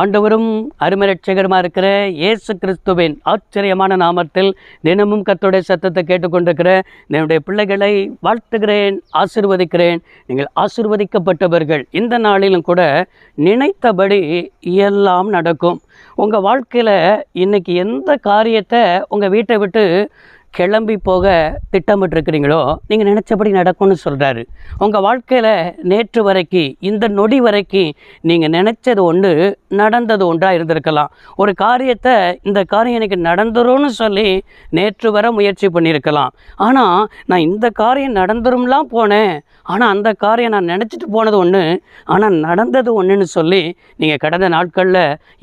ஆண்டவரும் அருமரட்சகருமா இருக்கிற இயேசு கிறிஸ்துவின் ஆச்சரியமான நாமத்தில் தினமும் கத்தோடைய சத்தத்தை கேட்டுக்கொண்டிருக்கிற என்னுடைய பிள்ளைகளை வாழ்த்துகிறேன் ஆசிர்வதிக்கிறேன். நீங்கள் ஆசிர்வதிக்கப்பட்டவர்கள். இந்த நாளிலும் கூட நினைத்தபடி எல்லாம் நடக்கும். உங்கள் வாழ்க்கையில் இன்றைக்கி எந்த காரியத்தை உங்கள் வீட்டை விட்டு கிளம்பி போக திட்டமிட்டிருக்கிறீங்களோ நீங்கள் நினச்சபடி நடக்கும்னு சொல்கிறாரு உங்கள் வாழ்க்கையில் நேற்று வரைக்கும் இந்த நொடி வரைக்கும் நீங்கள் நினச்சது ஒன்று நடந்தது ஒன்றாக இருந்திருக்கலாம். ஒரு காரியத்தை இந்த காரியம் எனக்கு நடந்துரும்னு சொல்லி நேற்று வர முயற்சி பண்ணியிருக்கலாம். ஆனால் நான் இந்த காரியம் நடந்துரும்லாம் போனேன். ஆனால் அந்த காரியம் நான் நினச்சிட்டு போனது ஒன்று ஆனால் நடந்தது ஒன்றுன்னு சொல்லி நீங்கள் கடந்த நாட்களில்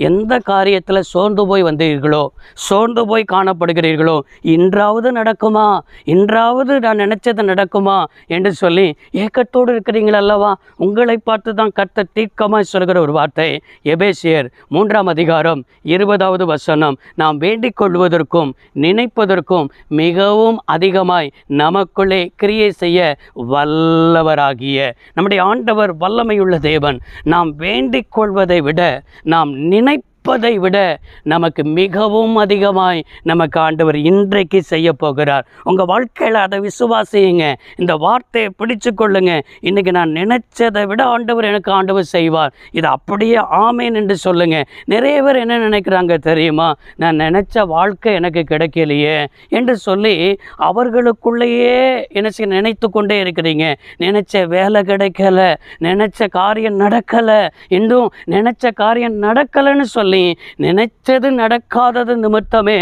எந்த காரியத்தில் சோர்ந்து போய் வந்தீர்களோ சோர்ந்து போய் காணப்படுகிறீர்களோ இன்றாவது நடக்குமா? இன்றாவது நான் நினச்சது நடக்குமா? என்று சொல்லி ஏக்கத்தோடு இருக்கிறீங்கள் அல்லவா? உங்களை பார்த்து தான் கர்த்த தீர்க்கமாக சொல்கிற ஒரு வார்த்தை. எபேசியர் மூன்றாம் அதிகாரம் இருபதாவது வசனம். நாம் வேண்டிக் கொள்வதற்கும் நினைப்பதற்கும் மிகவும் அதிகமாய் நமக்குள்ளே கிரியை செய்ய வல்லவராகிய நம்முடைய ஆண்டவர் வல்லமையுள்ள தேவன். நாம் வேண்டிக் கொள்வதை விட நாம் நினை இருப்பதை விட நமக்கு மிகவும் அதிகமாய் நமக்கு ஆண்டவர் இன்றைக்கு செய்ய போகிறார். உங்கள் வாழ்க்கையில் அதை விசுவாசியுங்க. இந்த வார்த்தையை பிடிச்சு கொள்ளுங்க. இன்றைக்கி நான் நினைச்சதை விட ஆண்டவர் எனக்கு ஆண்டவர் செய்வார். இது அப்படியே ஆமேன் என்று சொல்லுங்க. நிறைய பேர் என்ன நினைக்கிறாங்க தெரியுமா? நான் நினச்ச வாழ்க்கை எனக்கு கிடைக்கலையே என்று சொல்லி அவர்களுக்குள்ளேயே என்ன செய்ய நினைத்து கொண்டே இருக்கிறீங்க. நினைச்ச வேலை கிடைக்கல. நினைச்ச காரியம் நடக்கலை. இன்னும் நினைச்ச காரியம் நடக்கலைன்னு சொல்லி நினைச்சது நடக்காதது நிமித்தமே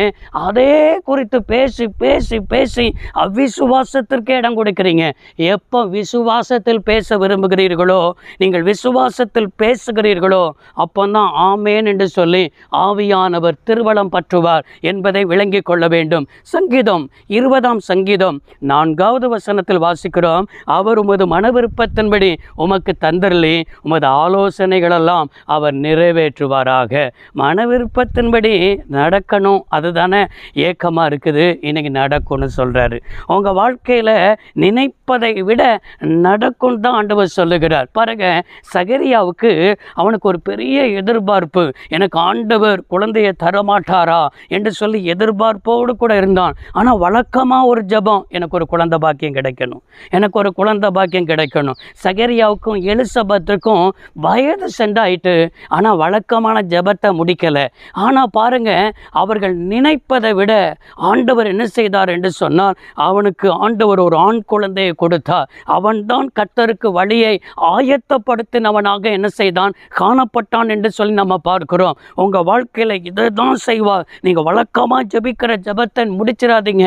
அதே குறித்து பேசி பேசி பேசி அவ்விசுவாசத்திற்கே இடம் கொடுக்கிறீங்க. எப்போ விசுவாசத்தில் பேச விரும்புகிறீர்களோ நீங்கள் விசுவாசத்தில் பேசுகிறீர்களோ அப்போதான் ஆமேன் என்று சொல்லி ஆவியானவர் திருவளம் பற்றுவார் என்பதை விளங்கிக் கொள்ள வேண்டும். சங்கீதம் இருபதாம் சங்கீதம் நான்காவது வசனத்தில் வாசிக்கிறோம். அவர் உமது மன விருப்பத்தின்படி உமக்கு தந்தரலி உமது ஆலோசனைகளெல்லாம் அவர் நிறைவேற்றுவாராக. மன விருப்பத்தின்படி நடக்கணும். அதுதானே ஏக்கமாக இருக்குது. இன்னைக்கு நடக்கும்னு சொல்கிறாரு உங்கள் வாழ்க்கையில் நினைப்பதை விட நடக்கும் தான் ஆண்டவர் சொல்லுகிறார். பாருங்க சகரியாவுக்கு அவனுக்கு ஒரு பெரிய எதிர்பார்ப்பு. எனக்கு ஆண்டவர் குழந்தையை தரமாட்டாரா என்று சொல்லி எதிர்பார்ப்போடு கூட இருந்தான். ஆனால் வழக்கமாக ஒரு ஜெபம் எனக்கு ஒரு குழந்தை பாக்கியம் கிடைக்கணும். எனக்கு ஒரு குழந்தை பாக்கியம் கிடைக்கணும். சகரியாவுக்கும் எலிசபத்துக்கும் வயது சென்றாயிட்டு ஆனால் வழக்கமான ஜெபத்தை முடிக்கலை. ஆனால் பாருங்க அவர்கள் நினைப்பதை விட ஆண்டவர் என்ன செய்தார் என்று சொன்னால் அவனுக்கு ஆண்டவர் ஒரு ஆண் குழந்தையை கொடுத்தார். அவன்தான் கத்தருக்கு வழியை ஆயத்தப்படுத்தினவனாக என்ன செய்தான்? காணப்பட்டான் என்று சொல்லி நம்ம பார்க்கிறோம். உங்கள் வாழ்க்கையில் இதை தான் செய்வார். நீங்கள் வழக்கமாக ஜெபிக்கிற ஜெபத்தை முடிச்சிடாதீங்க.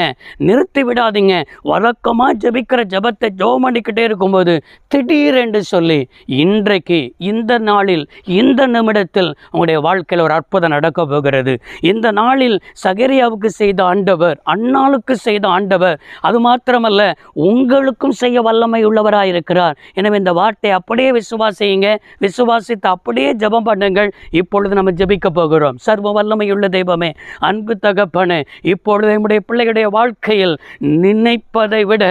நிறுத்தி விடாதீங்க. வழக்கமாக ஜெபிக்கிற ஜெபத்தை ஜோம் பண்ணிக்கிட்டே இருக்கும்போது திடீரென்று சொல்லி இன்றைக்கு இந்த நாளில் இந்த நிமிடத்தில் உங்களுடைய வாழ்க்கை வாழ்க்கையில் ஒரு அற்புதம் நடக்க போகிறது. இந்த நாளில் சகரியாவுக்கு செய்த ஆண்டவர் அன்னாளுக்கு செய்த ஆண்டவர் அது மாத்திரமல்ல உங்களுக்கும் செய்ய வல்லமை உள்ளவராக இருக்கிறார். எனவே இந்த வார்த்தை அப்படியே விசுவாசியுங்க விசுவாசித்து அப்படியே ஜபம் பண்ணுங்கள். இப்பொழுது நம்ம ஜபிக்க போகிறோம். சர்வ வல்லமையுள்ள தெய்வமே அன்பு தகப்பனு இப்பொழுது நம்முடைய பிள்ளைகளுடைய வாழ்க்கையில் நினைப்பதை விட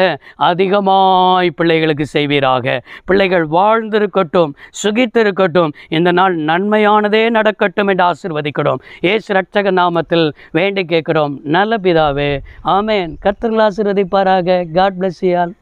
அதிகமாய் பிள்ளைகளுக்கு செய்வீராக. பிள்ளைகள் வாழ்ந்திருக்கட்டும் சுகித்திருக்கட்டும். இந்த நாள் நன்மையானதே நடக்கட்டும் என்று ஆசிர்வதிக்கிறோம். ஏசு ரட்சக நாமத்தில் வேண்டி கேட்கிறோம். நல்ல பிதாவே ஆமேன். கர்த்தர்கள் ஆசீர்வதிப்பாராக. காட் பிளஸ் யால்